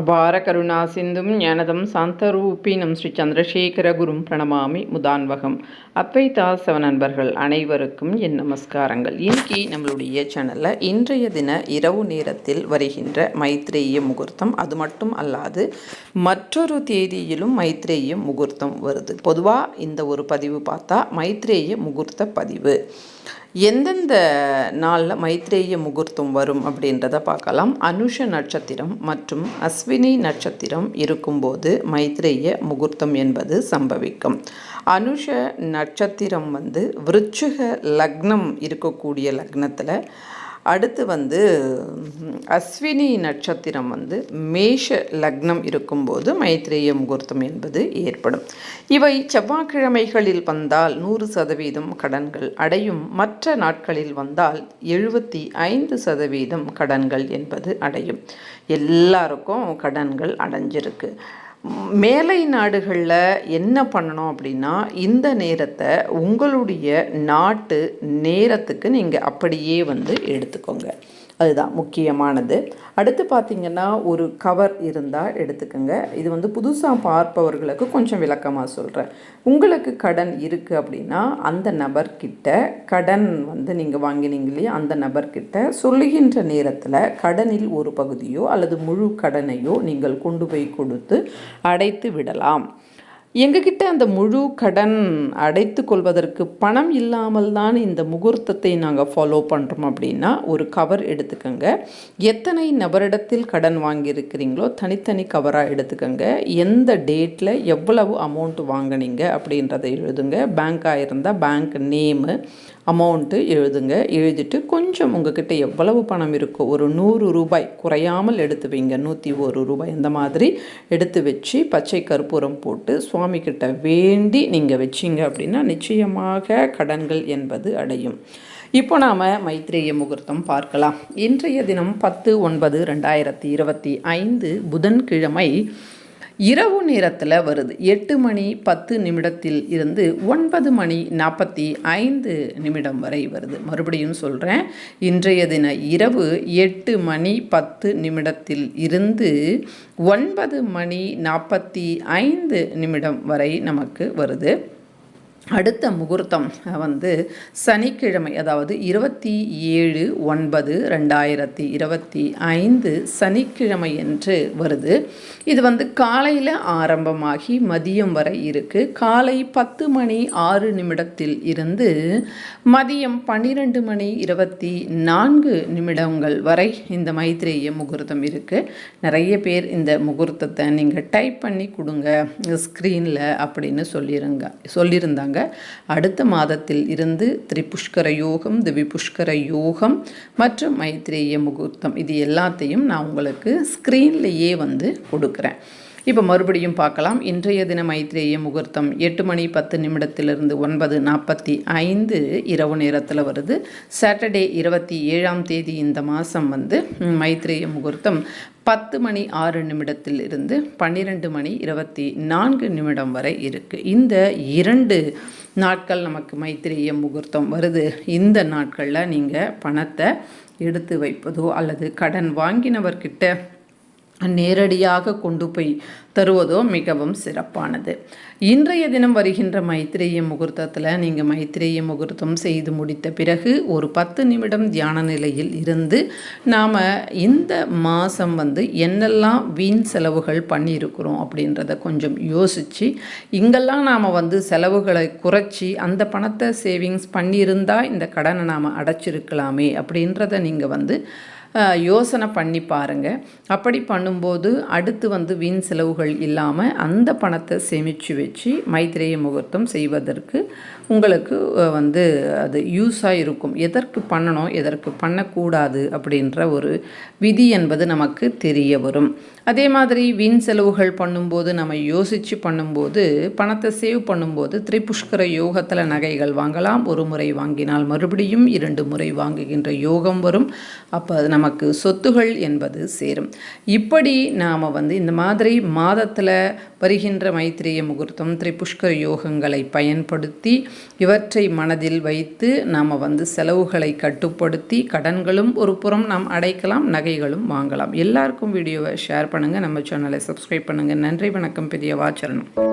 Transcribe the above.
அபார கருணா சிந்தும் ஞானதம் சாந்தரூபினம் ஸ்ரீ சந்திரசேகர குரும் பிரணமாமி முதான்வகம். அத்வைதா சவ நண்பர்கள் அனைவருக்கும் என் நமஸ்காரங்கள். இன்னைக்கு நம்மளுடைய சேனலில் இன்றைய தின இரவு நேரத்தில் வருகின்ற மைத்ரேய முகூர்த்தம். அது மட்டும் அல்லாது மற்றொரு தேதியிலும் மைத்ரேய முகூர்த்தம் வருது. பொதுவாக இந்த ஒரு பதிவு பார்த்தா மைத்ரேய முகூர்த்த பதிவு. எந்தெந்த நாளில் மைத்ரேய முகூர்த்தம் வரும் அப்படின்றத பார்க்கலாம். அனுஷ நட்சத்திரம் மற்றும் அஸ்வினி நட்சத்திரம் இருக்கும்போது மைத்ரேய முகூர்த்தம் என்பது சம்பவிக்கும். அனுஷ நட்சத்திரம் வந்து விருச்சிக லக்னம் இருக்கக்கூடிய லக்னத்தில் அடுத்து வந்து அஸ்வினி நட்சத்திரம் வந்து மேஷ லக்னம் இருக்கும்போது மைத்ரேய முகூர்த்தம் என்பது ஏற்படும். இவை செவ்வாய்க்கிழமைகளில் வந்தால் நூறு சதவீதம் கடன்கள் அடையும். மற்ற நாட்களில் வந்தால் எழுபத்தி ஐந்து சதவீதம் கடன்கள் என்பது அடையும். எல்லாருக்கும் கடன்கள் அடைஞ்சிருக்கு. மேலை நாடுகளில் என்ன பண்ணணும் அப்படின்னா இந்த நேரத்தை உங்களுடைய நாட்டு நேரத்துக்கு நீங்கள் அப்படியே வந்து எடுத்துக்கோங்க. அதுதான் முக்கியமானது. அடுத்து பார்த்திங்கன்னா ஒரு கவர் இருந்தால் எடுத்துக்கோங்க. இது வந்து புதுசாக பார்ப்பவர்களுக்கு கொஞ்சம் விளக்கமாக சொல்கிறேன் உங்களுக்கு கடன் இருக்குது அப்படின்னா அந்த நபர்கிட்ட கடன் வந்து நீங்கள் வாங்கினீங்க இல்லையா அந்த நபர்கிட்ட சொல்லுகின்ற நேரத்தில் கடனில் ஒரு பகுதியோ அல்லது முழு கடனையோ நீங்கள் கொண்டு போய் கொடுத்து அடைத்து விடலாம். எங்ககிட்ட அந்த முழு கடன் அடைத்து கொள்வதற்கு பணம் இல்லாமல் தான் இந்த முகூர்த்தத்தை நாங்கள் ஃபாலோ பண்ணுறோம் அப்படின்னா ஒரு கவர் எடுத்துக்கோங்க. எத்தனை நபரிடத்தில் கடன் வாங்கியிருக்கிறீங்களோ தனித்தனி கவராக எடுத்துக்கோங்க. எந்த டேட்டில் எவ்வளவு அமௌண்ட் வாங்கினீங்க அப்படின்றத எழுதுங்க. பேங்க்காக இருந்தால் பேங்க் நேமு அமௌண்ட்டு எழுதுங்க. எழுதிட்டு கொஞ்சம் உங்ககிட்ட எவ்வளவு பணம் இருக்கோ ஒரு நூறு ரூபாய் குறையாமல் எடுத்து வைங்க நூற்றி ஒரு ரூபாய் இந்த மாதிரி எடுத்து வச்சு பச்சை கற்பூரம் போட்டு சுவாமி கிட்ட வேண்டி நீங்கள் வச்சிங்க அப்படின்னா நிச்சயமாக கடன்கள் என்பது அடையும். இப்போ நாம் மைத்ரேய முகூர்த்தம் பார்க்கலாம். இன்றைய தினம் பத்து ஒன்பது ரெண்டாயிரத்தி இருபத்தி ஐந்து புதன்கிழமை இரவு நேரத்தில் வருது. எட்டு மணி பத்து நிமிடத்தில் இருந்து ஒன்பது மணி நாற்பத்தி ஐந்து நிமிடம் வரை வருது. மறுபடியும் சொல்கிறேன் இன்றைய தின இரவு எட்டு மணி பத்து நிமிடத்தில் இருந்து ஒன்பது மணி நாற்பத்தி ஐந்து நிமிடம் வரை நமக்கு வருது. அடுத்த முகூர்த்தம் வந்து சனிக்கிழமை அதாவது இருபத்தி ஏழு ஒன்பது ரெண்டாயிரத்தி இருபத்தி ஐந்து சனிக்கிழமை என்று வருது. இது வந்து காலையில் ஆரம்பமாகி மதியம் வரை இருக்குது காலை பத்து மணி ஆறு நிமிடத்தில் இருந்து மதியம் பன்னிரெண்டு மணி இருபத்தி நான்கு நிமிடங்கள் வரை இந்த மைத்ரேய முகூர்த்தம் இருக்குது நிறைய பேர் இந்த முகூர்த்தத்தை நீங்கள் டைப் பண்ணி கொடுங்க ஸ்க்ரீனில் அப்படின்னு சொல்லியிருங்க சொல்லியிருந்தாங்க. அடுத்த மாதத்தில் இருந்து திரிபுஷ்கர யோகம் திவிபுஷ்கர யோகம் மற்றும் மைத்ரேய முகூர்த்தம். இது எல்லாத்தையும் நான் உங்களுக்கு ஸ்க்ரீன்லேயே வந்து கொடுக்குறேன். இப்போ மறுபடியும் பார்க்கலாம். இன்றைய தின மைத்ரேய முகூர்த்தம் எட்டு மணி பத்து நிமிடத்திலிருந்து ஒன்பது நாற்பத்தி ஐந்து இரவு நேரத்தில் வருது. சாட்டர்டே இருபத்தி ஏழாம் தேதி இந்த மாதம் வந்து மைத்ரேய முகூர்த்தம் பத்து மணி ஆறு நிமிடத்தில் இருந்து பன்னிரெண்டு மணி இருபத்தி நான்கு நிமிடம் வரை இருக்குது இந்த இரண்டு நாட்கள் நமக்கு மைத்திரிய முகூர்த்தம் வருது. இந்த நாட்களில் நீங்கள் பணத்தை எடுத்து வைப்பதோ அல்லது கடன் வாங்கினவர்கிட்ட நேரடியாக கொண்டு போய் தருவதோ மிகவும் சிறப்பானது. இன்றைய தினம் வருகின்ற மைத்திரேய முகூர்த்தத்தில் நீங்கள் மைத்திரேய முகூர்த்தம் செய்து முடித்த பிறகு ஒரு பத்து நிமிடம் தியான நிலையில் இருந்து நாம் இந்த மாதம் வந்து என்னெல்லாம் வீண் செலவுகள் பண்ணியிருக்கிறோம் அப்படின்றத கொஞ்சம் யோசித்து இங்கெல்லாம் நாம் வந்து செலவுகளை குறைச்சி அந்த பணத்தை சேவிங்ஸ் பண்ணியிருந்தால் இந்த கடனை நாம் அடைச்சிருக்கலாமே அப்படின்றத நீங்கள் வந்து யோசனை பண்ணி பாருங்கள் அப்படி பண்ணும்போது அடுத்து வந்து வீண் செலவுகள் இல்லாமல் அந்த பணத்தை சேமித்து வச்சு மைத்திரேய முகூர்த்தம் செய்வதற்கு உங்களுக்கு வந்து அது யூஸாக இருக்கும். எதற்கு பண்ணணும் எதற்கு பண்ணக்கூடாது அப்படின்ற ஒரு விதி என்பது நமக்கு தெரிய வரும். அதே மாதிரி வீண் செலவுகள் பண்ணும்போது நம்ம யோசித்து பண்ணும்போது பணத்தை சேவ் பண்ணும்போது திரிபுஷ்கர யோகத்தில் நகைகள் வாங்கலாம். ஒரு முறை வாங்கினால் மறுபடியும் இரண்டு முறை வாங்குகின்ற யோகம் வரும். அப்போ அது நமக்கு சொத்துகள் என்பது சேரும். இப்படி நாம் வந்து இந்த மாதிரி மாதத்தில் வருகின்ற மைத்திரிய முகூர்த்தம் திரிபுஷ்கர யோகங்களை பயன்படுத்தி இவற்றை மனதில் வைத்து நாம் வந்து செலவுகளை கட்டுப்படுத்தி கடன்களும் ஒரு புறம் நாம் அடைக்கலாம் நகைகளும் வாங்கலாம். எல்லாருக்கும் வீடியோவை ஷேர் பண்ணுங்கள் நம்ம சேனலை சப்ஸ்கிரைப் பண்ணுங்கள் நன்றி வணக்கம் பெரிய வாச்சரணம்